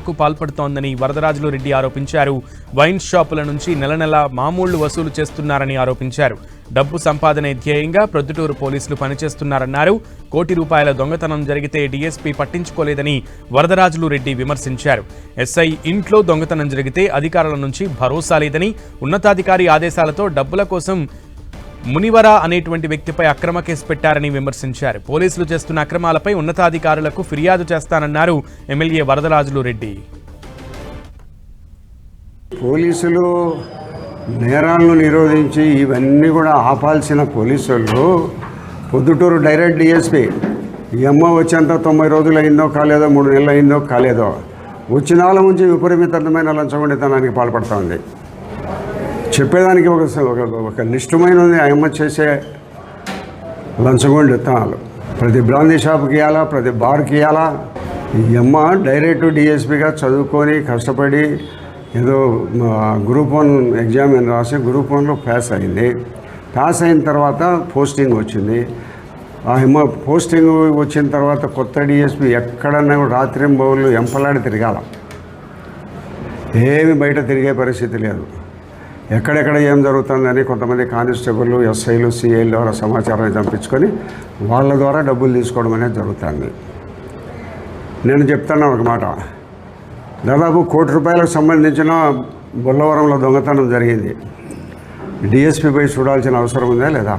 కు పాల్పడుతోందని వరదరాజులు రెడ్డి ఆరోపించారు. వైన్ షాపుల నుంచి నెల నెల మామూళ్ళు వసూలు చేస్తున్నారని ఆరోపించారు. డబ్బు సంపాదనే ధ్యేయంగా ప్రొద్దుటూరు పోలీసులు పనిచేస్తున్నారన్నారు. కోటి రూపాయల దొంగతనం జరిగితే డీఎస్పీ పట్టించుకోలేదని వరదరాజులు రెడ్డి విమర్శించారు. ఎస్ఐ ఇంట్లో దొంగతనం జరిగితే అధికారుల నుంచి భరోసా లేదని ఉన్నతాధికారి ఆదేశాలతో డబ్బుల కోసం మునివర అనేటువంటి వ్యక్తిపై అక్రమ కేసు పెట్టారని విమర్శించారు. పోలీసులు చేస్తున్న అక్రమాలపై ఉన్నతాధికారులకు ఫిర్యాదు చేస్తానన్నారు ఎమ్మెల్యే వరదరాజులు రెడ్డి. పోలీసులు నేరాలను నిరోధించి ఇవన్నీ కూడా ఆపాల్సిన పోలీసులు పొద్దుటూరు డైరెక్ట్ డిఎస్పి ఈ అమ్మ వచ్చేంత తొంభై రోజులు అయిందో కాలేదో మూడు నెలలు అయిందో కాలేదో వచ్చిన వాళ్ళ నుంచి విపరీతమైన లంచగొండితనానికి పాల్పడుతూ ఉంది. చెప్పేదానికి ఒక ఒక- ఒక నిష్ఠమైన ఉంది ఆ అమ్మ చేసే లంచగొండితనాలు ప్రతి బ్రాందీ షాప్కి ఇవ్వాలా ప్రతి బార్కి ఇవ్వాలా ఈ అమ్మ డైరెక్ట్ డిఎస్పిగా చదువుకొని కష్టపడి ఏదో గ్రూప్ వన్ ఎగ్జామ్ అని రాసి గ్రూప్ వన్లో పాస్ అయింది. పాస్ అయిన తర్వాత పోస్టింగ్ వచ్చింది. ఆ అమ్మ పోస్టింగ్ వచ్చిన తర్వాత కొత్త డిఎస్పి ఎక్కడన్నా కూడా రాత్రి బౌళ్ళు ఎంపలాడి తిరగాల. ఏమి బయట తిరిగే పరిస్థితి లేదు. ఎక్కడెక్కడ ఏం జరుగుతుందని కొంతమంది కానిస్టేబుల్ ఎస్ఐలు సిఐల ద్వారా సమాచారాన్ని చంపించుకొని వాళ్ళ ద్వారా డబ్బులు తీసుకోవడం అనేది జరుగుతుంది. నేను చెప్తాను ఒక మాట. దాదాపు కోటి రూపాయలకు సంబంధించిన బొల్లవరంలో దొంగతనం జరిగింది. డిఎస్పీ చూడాల్సిన అవసరం ఉందా లేదా?